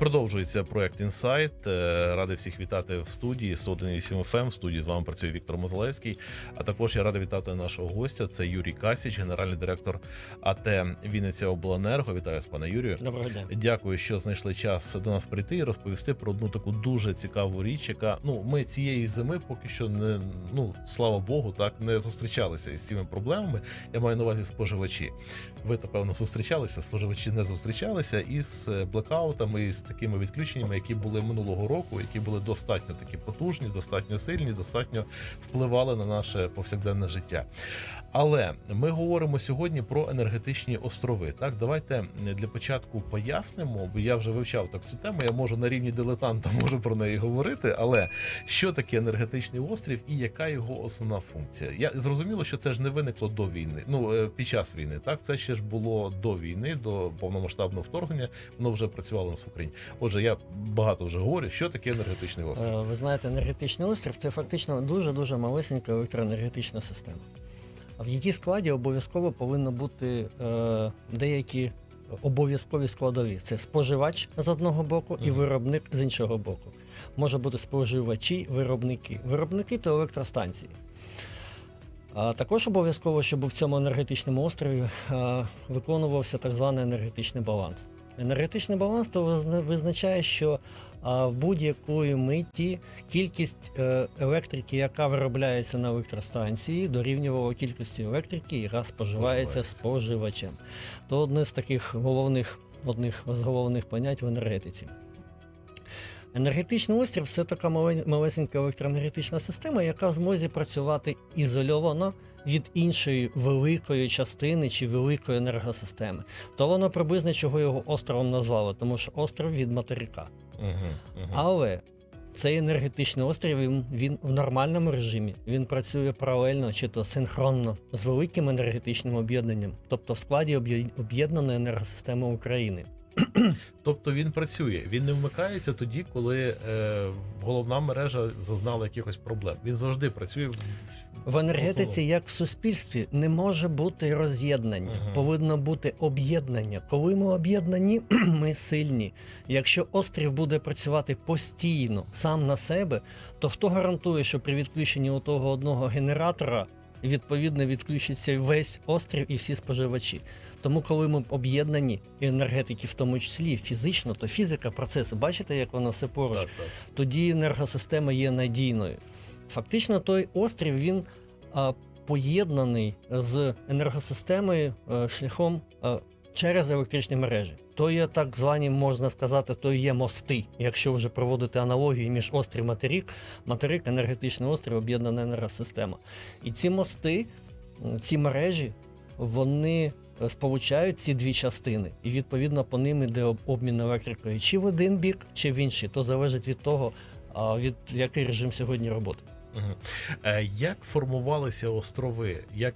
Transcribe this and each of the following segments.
Продовжується проект Інсайт. Е, Радий всіх вітати в студії 101.8 FM. В студії з вами працює Віктор Мозалевський. А також я радий вітати нашого гостя. Це Юрій Касіч, генеральний директор АТ Вінниця Обленерго. Вітаю вас, пане Юрію. Доброго дня. Дякую, що знайшли час до нас прийти і розповісти про одну таку дуже цікаву річ, яка ну ми цієї зими поки що не ну слава Богу, так не зустрічалися із цими проблемами. Я маю на увазі споживачі. Ви напевно зустрічалися, споживачі не зустрічалися із е, блекаутами, і з такими відключеннями, які були минулого року, які були достатньо такі потужні, достатньо сильні, достатньо впливали на наше повсякденне життя. Але ми говоримо сьогодні про енергетичні острови. Так, давайте для початку пояснимо, бо я вже вивчав так цю тему. Я можу на рівні дилетанта можу про неї говорити. Але що таке енергетичний острів і яка його основна функція? Я зрозуміло, що це ж не виникло до війни. Ну е, під час війни, так це ще ж було до війни, до повномасштабного вторгнення. Воно вже працювало у нас в Україні. Отже, я багато вже говорю, що таке енергетичний острів. Е, Ви знаєте, енергетичний острів це фактично дуже дуже малесенька електроенергетична система. В її складі обов'язково повинно бути е, деякі обов'язкові складові: це споживач з одного боку і виробник з іншого боку. Може бути споживачі, виробники. Виробники то електростанції. А також обов'язково, щоб в цьому енергетичному острові е, виконувався так званий енергетичний баланс. Енергетичний баланс то визначає, що в будь-якої миті кількість е, електрики, яка виробляється на електростанції, дорівнювала кількості електрики, яка споживається Споживається. споживачем. То одне з таких головних, одних з головних понять в енергетиці. Енергетичний острів це така мале- малесенька електроенергетична система, яка в змозі працювати ізольовано від іншої великої частини чи великої енергосистеми. То воно приблизно чого його островом назвали, тому що остров від материка. Угу, угу. Але цей енергетичний острів він, він в нормальному режимі він працює паралельно чи то синхронно з великим енергетичним об'єднанням, тобто в складі об'єднаної енергосистеми України. Тобто він працює, він не вмикається тоді, коли е, головна мережа зазнала якихось проблем. Він завжди працює в В енергетиці, як в суспільстві, не може бути роз'єднання, Мгм. повинно бути об'єднання. Коли ми об'єднані, ми сильні. Якщо острів буде працювати постійно сам на себе, то хто гарантує, що при відключенні у того одного генератора відповідно відключиться весь острів і всі споживачі? Тому, коли ми об'єднані, і енергетики, в тому числі фізично, то фізика процесу, бачите, як воно все поруч так, так. тоді енергосистема є надійною. Фактично, той острів він а, поєднаний з енергосистемою а, шляхом а, через електричні мережі. То є так звані, можна сказати, то є мости. Якщо вже проводити аналогії між острів материк, материк, енергетичний острів, об'єднана енергосистема. І ці мости, ці мережі, вони сполучають ці дві частини, і відповідно по ним іде обмін електрикою чи в один бік, чи в інший. То залежить від того, від який режим сьогодні роботи. Е, як формувалися острови? Як,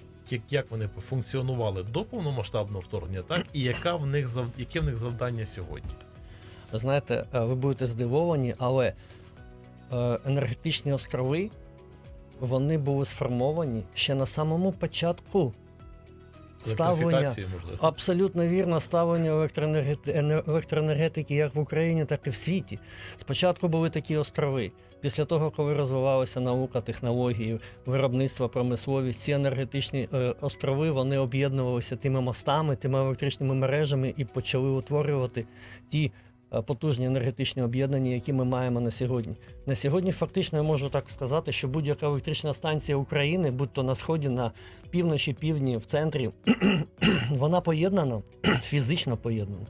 як, вони функціонували до повномасштабного вторгнення, так і яка в них яке в них завдання сьогодні? Знаєте, е, ви будете здивовані, але е, енергетичні острови вони були сформовані ще на самому початку ставлення. Можливо. Абсолютно вірно ставлення електроенергети- електроенергетики як в Україні, так і в світі. Спочатку були такі острови. Після того, коли розвивалася наука, технології, виробництво, промисловість, ці енергетичні е, острови вони об'єднувалися тими мостами, тими електричними мережами і почали утворювати ті потужні енергетичні об'єднання, які ми маємо на сьогодні. На сьогодні фактично я можу так сказати, що будь-яка електрична станція України, будь то на сході, на півночі, півдні, в центрі, вона поєднана, фізично поєднана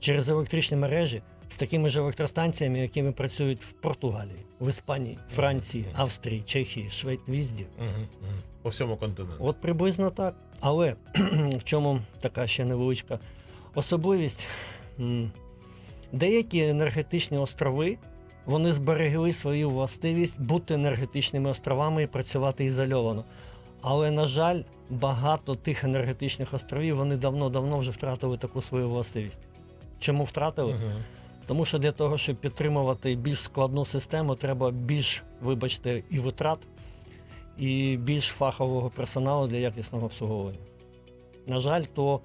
через електричні мережі з такими ж електростанціями, якими працюють в Португалії, в Іспанії, Франції, Австрії, Чехії, Швейцарії. По всьому континенту. От приблизно так. Але в чому така ще невеличка особливість? Деякі енергетичні острови вони зберегли свою властивість бути енергетичними островами і працювати ізольовано. Але, на жаль, багато тих енергетичних островів вони давно-давно вже втратили таку свою властивість. Чому втратили? Угу. Тому що для того, щоб підтримувати більш складну систему, треба більш, вибачте, і витрат, і більш фахового персоналу для якісного обслуговування. На жаль, то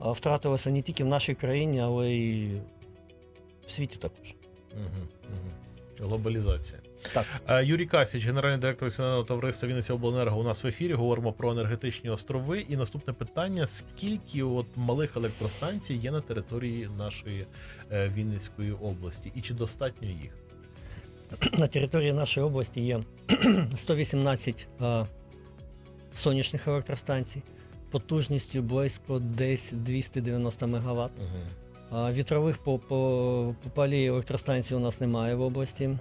втратилося не тільки в нашій країні, але й В світі також. Угу, угу. Глобалізація. Так. Е, Юрій Касіч, генеральний директор Національного товариства Вінниця Обленерго, у нас в ефірі. Говоримо про енергетичні острови. І наступне питання: скільки от малих електростанцій є на території нашої е, Вінницької області, і чи достатньо їх? На території нашої області є 118 е, сонячних електростанцій, потужністю близько десь 290 МВт. Угу. Вітрових по, по, по електростанцій у нас немає в області.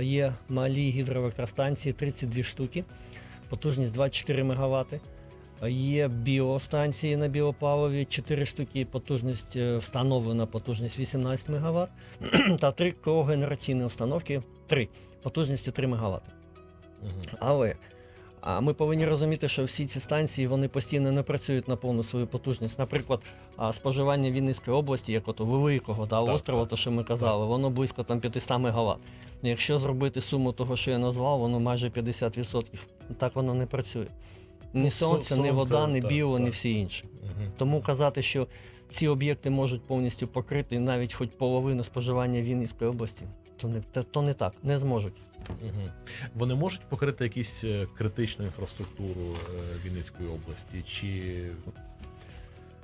Є малі гідроелектростанції 32 штуки, потужність 24 МВт. Є біостанції на біопаливі 4 штуки, потужність е, встановлена потужність 18 МВт. Та три когенераційні установки 3, потужністю 3 МВт. Угу. Але а ми повинні розуміти, що всі ці станції вони постійно не працюють на повну свою потужність. Наприклад, споживання Вінницької області, як ото великого да, Так, острова, так. то що ми казали, воно близько там 500 МВт. Якщо зробити суму того, що я назвав, воно майже 50%. Так воно не працює. Ні Ну, сонце, ні вода, ні так, біо, ні всі інші. Угу. Тому казати, що ці об'єкти можуть повністю покрити навіть хоч половину споживання Вінницької області, то не, то не так, не зможуть. Угу. Вони можуть покрити якусь е, критичну інфраструктуру е, Вінницької області, чи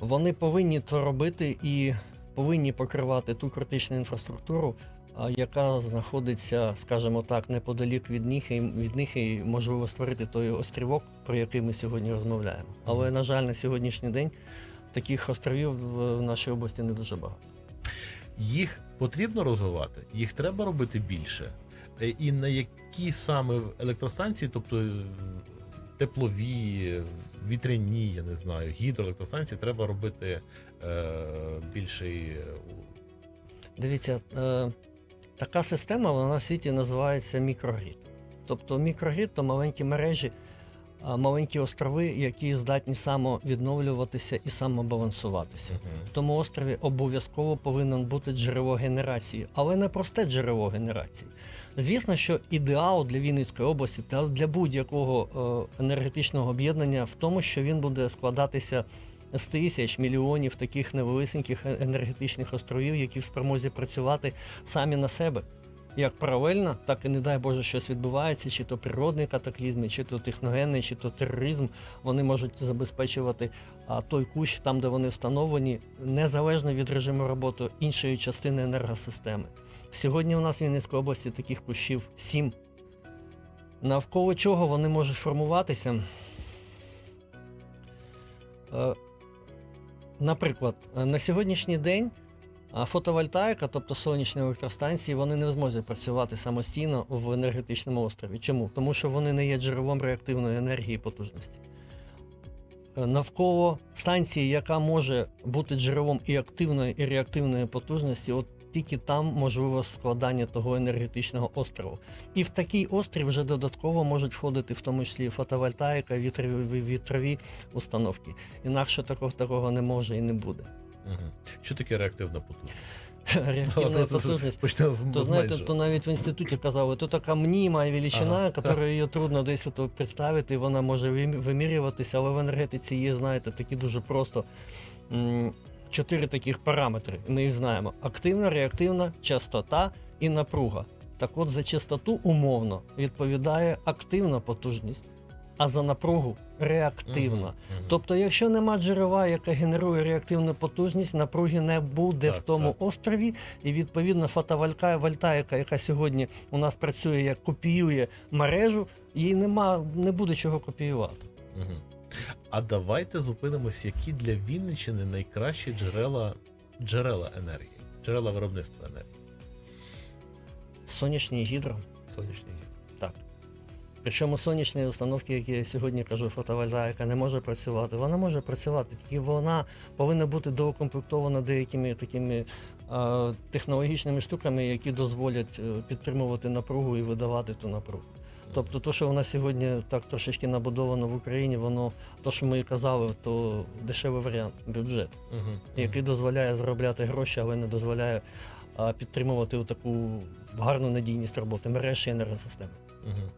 Вони повинні це робити і повинні покривати ту критичну інфраструктуру, яка знаходиться, скажімо так, неподалік від них, і від них і можливо створити той острівок, про який ми сьогодні розмовляємо. Але, на жаль, на сьогоднішній день таких островів в нашій області не дуже багато. їх потрібно розвивати, їх треба робити більше. Е, І на які саме електростанції, тобто теплові, вітряні, я не знаю, гідроелектростанції, треба робити е, більший. е, Дивіться, е, така система вона в світі називається мікрогрід. Тобто мікрогрід то маленькі мережі, маленькі острови, які здатні самовідновлюватися і самобалансуватися. В тому острові обов'язково повинен бути джерело генерації, але не просте джерело генерації. Звісно, що ідеал для Вінницької області та для будь-якого е, енергетичного об'єднання в тому, що він буде складатися з тисяч мільйонів таких невеликих енергетичних островів, які в спромозі працювати самі на себе. Як паралельно, так і не дай Боже, щось відбувається, чи то природний катаклізм, чи то техногенний, чи то тероризм. Вони можуть забезпечувати а, той кущ, там, де вони встановлені, незалежно від режиму роботи іншої частини енергосистеми. Сьогодні у нас в Вінницькій області таких кущів сім. Навколо чого вони можуть формуватися? Е, Наприклад, на сьогоднішній день а, фотовольтаїка, тобто сонячні електростанції, вони не в змозі працювати самостійно в енергетичному острові. Чому? Тому що вони не є джерелом реактивної енергії потужності. Е, Навколо станції, яка може бути джерелом і активної, і реактивної потужності, от тільки там можливо складання того енергетичного острову. І в такий острів вже додатково можуть входити в тому числі фотовольтаїка, вітрові, вітрові установки. Інакше такого, такого не може і не буде. Мгм. Що таке реактивна потужність? Реактивна потужність. Почнемо з То знаєте, то навіть в інституті казали, то така мніма величина, Ага. яку її трудно десь представити, вона може вимірюватися, але в енергетиці є, знаєте, такі дуже просто чотири таких параметри. Ми їх знаємо: активна, реактивна, частота і напруга. Так от за частоту умовно відповідає активна потужність, а за напругу реактивна. Мгм, мгм. Тобто, якщо нема джерела, яке генерує реактивну потужність, напруги не буде Так, в тому так. острові, і відповідно фотовольтаїка, яка сьогодні у нас працює, як копіює мережу, їй нема, не буде чого копіювати. Мгм. А давайте зупинимось, які для Вінниччини найкращі джерела, джерела енергії, джерела виробництва енергії. Сонячні гідро, Сонячні гідро. так. Причому сонячні установки, які я сьогодні кажу, фотовольтаїка не може працювати. Вона може працювати, тільки вона повинна бути доукомплектована деякими такими е, технологічними штуками, які дозволять е, підтримувати напругу і видавати ту напругу. Тобто, то, що нас сьогодні так трошечки набудовано в Україні, воно то, що ми і казали, то дешевий варіант, бюджет, Мгм, який дозволяє заробляти гроші, але не дозволяє підтримувати таку гарну надійність роботи мереж і енергосистеми. Угу.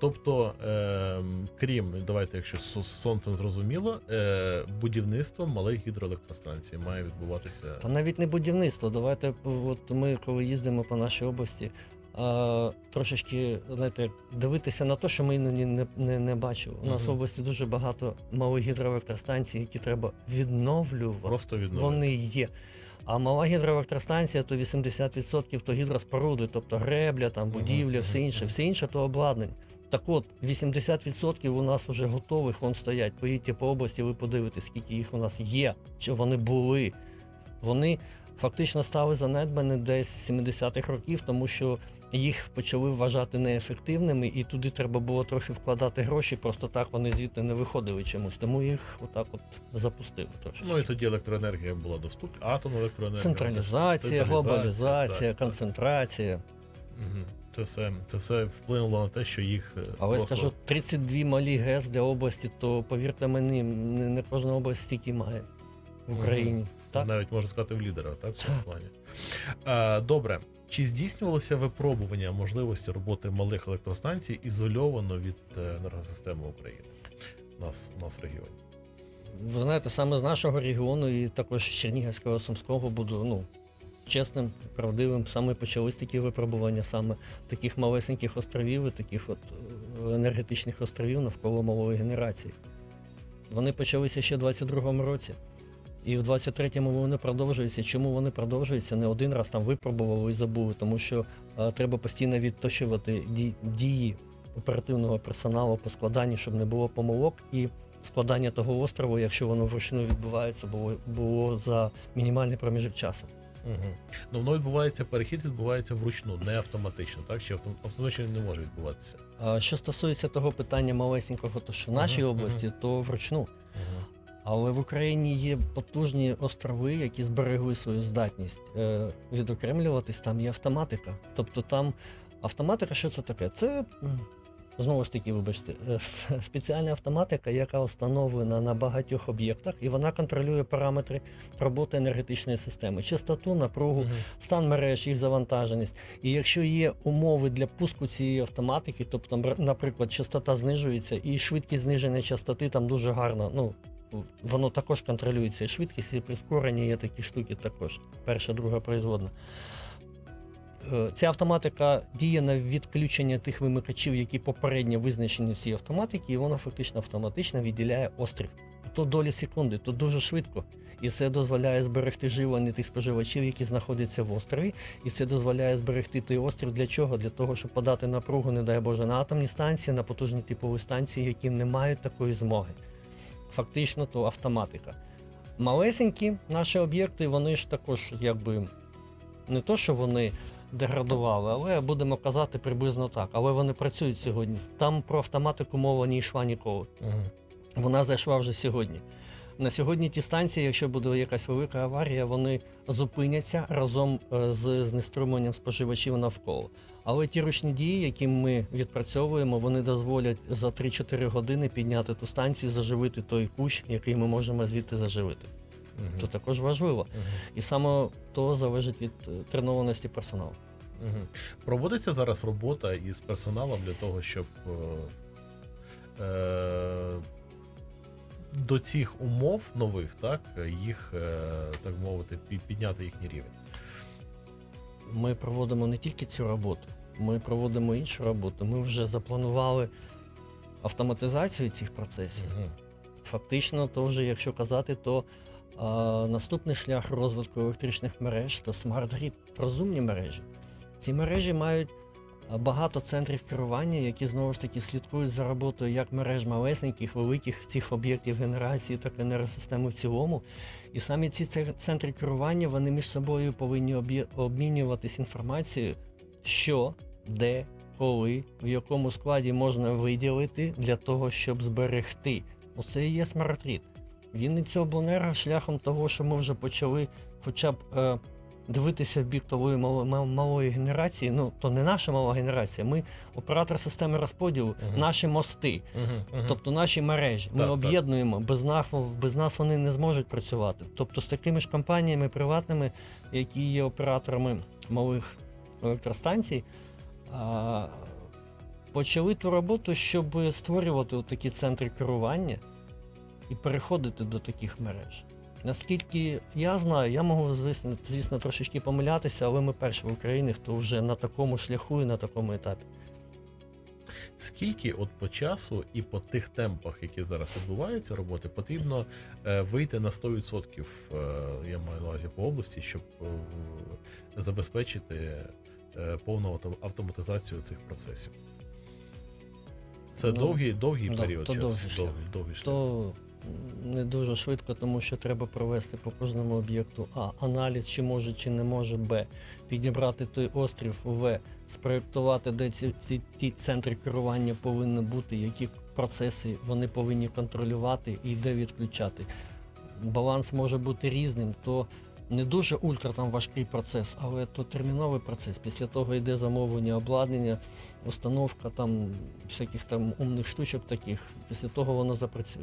Тобто, е, крім, давайте, якщо з сонцем зрозуміло, е, будівництво малих гідроелектростанцій має відбуватися. Та навіть не будівництво. Давайте от ми, коли їздимо по нашій області, а, трошечки знаєте, дивитися на те, що ми іноді не, не, не бачили. У нас в області дуже багато малих гідроелектростанцій, які треба відновлювати. Просто відновлення. Вони є. А мала гідроелектростанція то 80% то гідроспоруди, тобто гребля, там будівля, все інше, все інше то обладнання. Так от, 80% у нас вже готових, вон стоять. Поїдьте по області, ви подивитесь, скільки їх у нас є, чи вони були. Вони фактично стали занедбані десь з 70-х років, тому що їх почали вважати неефективними, і туди треба було трохи вкладати гроші, просто так вони звідти не виходили чомусь. Тому їх отак от запустили трошки. Ну і тоді електроенергія була доступна, атомна електроенергія. Централізація, глобалізація, так, концентрація. Угу. Це все, це все вплинуло на те, що їх Але просто... скажу, 32 малі ГЕС для області, то повірте мені, не кожна область стільки має в. Україні. Так? навіть можна сказати в лідера, так в цьому плані. А, добре. Чи здійснювалося випробування можливості роботи малих електростанцій ізольовано від е, енергосистеми України? У нас, у нас в регіоні. Ви знаєте, саме з нашого регіону і також Чернігівського Сумського буду ну, чесним, правдивим. Саме почались такі випробування, саме таких малесеньких островів і таких от е, енергетичних островів навколо малої генерації. Вони почалися ще в 22-му році. І в 23-му вони продовжуються. Чому вони продовжуються? Не один раз там випробували і забули, тому що е, треба постійно відточувати дії оперативного персоналу по складанні, щоб не було помилок. І складання того острову, якщо воно вручну відбувається, було, було за мінімальний проміжок часу. Угу. Ну, воно відбувається, перехід відбувається вручну, не автоматично, так? Автом- автоматично не може відбуватися. А що стосується того питання малесенького, то що в нашій Мгм, області, то вручну. Угу. Але в Україні є потужні острови, які зберегли свою здатність е, відокремлюватись. Там є автоматика. Тобто там автоматика, що це таке? Це знову ж таки, вибачте, е, спеціальна автоматика, яка встановлена на багатьох об'єктах, і вона контролює параметри роботи енергетичної системи: частоту, напругу, Угу. стан мереж, їх завантаженість. І якщо є умови для пуску цієї автоматики, тобто, наприклад, частота знижується, і швидкість зниження частоти там дуже гарна. Ну воно також контролюється. І швидкість і прискорення є такі штуки також. Перша, друга производна. Е, Ця автоматика діє на відключення тих вимикачів, які попередньо визначені в цій автоматиці, і вона фактично автоматично відділяє острів. То долі секунди, то дуже швидко. І це дозволяє зберегти живлення тих споживачів, які знаходяться в острові. І це дозволяє зберегти той острів для чого? Для того, щоб подати напругу, не дай Боже, на атомні станції, на потужні типові станції, які не мають такої змоги. Фактично, то автоматика. Малесенькі наші об'єкти, вони ж також якби не то, що вони деградували, але будемо казати приблизно так. Але вони працюють сьогодні. Там про автоматику мова не йшла ніколи. Угу. Вона зайшла вже сьогодні. На сьогодні ті станції, якщо буде якась велика аварія, вони зупиняться разом е, з знеструмленням споживачів навколо. Але ті ручні дії, які ми відпрацьовуємо, вони дозволять за 3-4 години підняти ту станцію, заживити той кущ, який ми можемо звідти заживити. Угу. Це також важливо. Угу. І саме то залежить від е, тренованості персоналу. Угу. Проводиться зараз робота із персоналом для того, щоб е, е, до цих умов нових, так, їх, е, так мовити, підняти їхній рівень. Ми проводимо не тільки цю роботу, ми проводимо іншу роботу. Ми вже запланували автоматизацію цих процесів. Угу. Фактично, то вже, якщо казати, то а, наступний шлях розвитку електричних мереж то смарт-грід, розумні мережі. Ці мережі мають багато центрів керування, які знову ж таки слідкують за роботою як мереж малесеньких, великих цих об'єктів генерації, так і енергосистеми в цілому. І самі ці центри керування вони між собою повинні обмінюватись інформацією, що, де, коли, в якому складі можна виділити для того, щоб зберегти. Оце і є смарт-рід. Вінниця обленерго шляхом того, що ми вже почали хоча б е, дивитися в бік тої малої генерації. Ну, то не наша мала генерація, ми оператор системи розподілу, Мгм. наші мости, Угу. тобто наші мережі. Ми Так, так. об'єднуємо, без нас, без нас вони не зможуть працювати. Тобто з такими ж компаніями приватними, які є операторами малих електростанцій, а, почали ту роботу, щоб створювати такі центри керування і переходити до таких мереж. Наскільки я знаю, я можу, звісно, звісно, трошечки помилятися, але ми перші в Україні, хто вже на такому шляху і на такому етапі. Скільки от по часу і по тих темпах, які зараз відбуваються роботи, потрібно е, вийти на 100%, е, я маю на увазі по області, щоб е, забезпечити повну автоматизацію цих процесів. Це Ну, довгий, довгий да, період часу. довгий довгий, довгий шлях. То не дуже швидко, тому що треба провести по кожному об'єкту А. Аналіз, чи може, чи не може, Б. Підібрати той острів В, спроєктувати, де ці, ці ті центри керування повинні бути, які процеси вони повинні контролювати і де відключати. Баланс може бути різним, то не дуже ультра там важкий процес, але то терміновий процес. Після того йде замовлення обладнання, установка там всяких там умних штучок таких. Після того воно запрацює.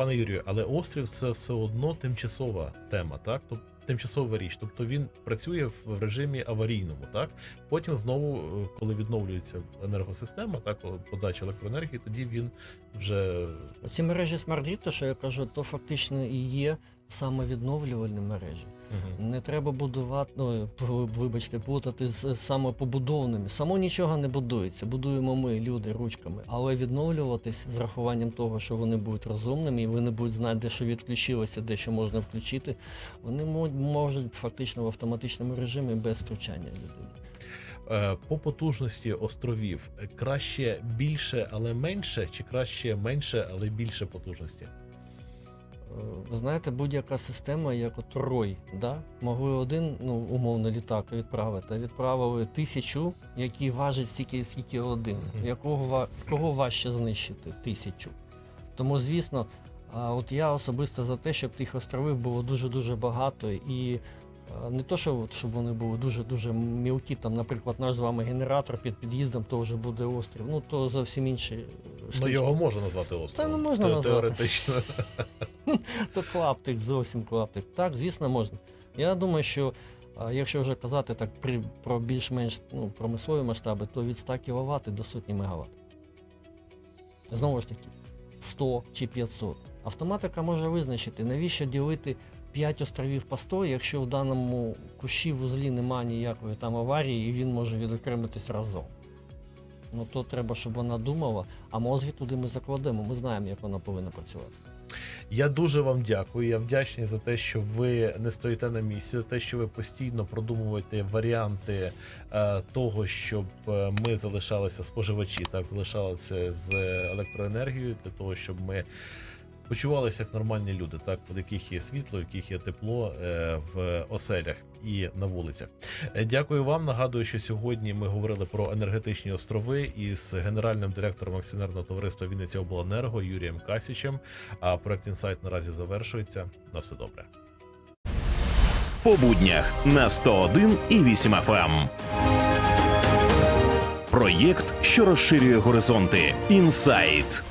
Пане Юрію, але острів це все одно тимчасова тема, так? Тобто тимчасова річ. Тобто він працює в режимі аварійному, так? Потім знову, е, коли відновлюється енергосистема, так, подача електроенергії, тоді він вже Оці мережі смарт що я кажу, то фактично і є самовідновлювальні мережі. Не треба будувати, ну вибачте, плутати з самопобудованими. Само нічого не будується. Будуємо ми, люди, ручками. Але відновлюватись з рахуванням того, що вони будуть розумними, і вони будуть знати, де що відключилося, де що можна включити. Вони можуть фактично в автоматичному режимі без втручання людини. Е, по потужності островів краще більше, але менше, чи краще менше, але більше потужності? Ви знаєте, будь-яка система, як от Рой, да? могли один, ну, умовно, літак відправити, а відправили тисячу, які важать стільки, скільки один. Якого, кого важче знищити? Тисячу. Тому, звісно, от я особисто за те, щоб тих островів було дуже-дуже багато. І не то, що от, щоб вони були дуже-дуже мілкі, там, наприклад, наш з вами генератор під під'їздом, то вже буде острів. Ну, то зовсім інші. е, Ну його можна назвати островом. ну, можна Те- назвати. Теоретично. То клаптик, зовсім клаптик. Так, звісно, можна. Я думаю, що якщо вже казати так при, про більш-менш ну, промислові масштаби, то від 100 кВт до сотні МВт. Знову ж таки, 100 чи 500. Автоматика може визначити, навіщо ділити 5 островів по 100, якщо в даному кущі вузлі немає ніякої там аварії і він може відокремитись разом. Ну то треба, щоб вона думала, а мозги туди ми закладемо, ми знаємо, як вона повинна працювати. Я дуже вам дякую. Я вдячний за те, що ви не стоїте на місці, за те, що ви постійно продумуєте варіанти е, того, щоб е, ми залишалися споживачі, так залишалися з електроенергією, для того, щоб ми почувалися як нормальні люди, так в яких є світло, в яких є тепло е, в оселях і на вулицях. Е, Дякую вам. Нагадую, що сьогодні ми говорили про енергетичні острови із генеральним директором акціонерного товариства Вінниця Обленерго Юрієм Касічем. А проект інсайт наразі завершується. На все добре. по буднях на 101 і 8 FM. Проєкт, що розширює горизонти. Інсайт.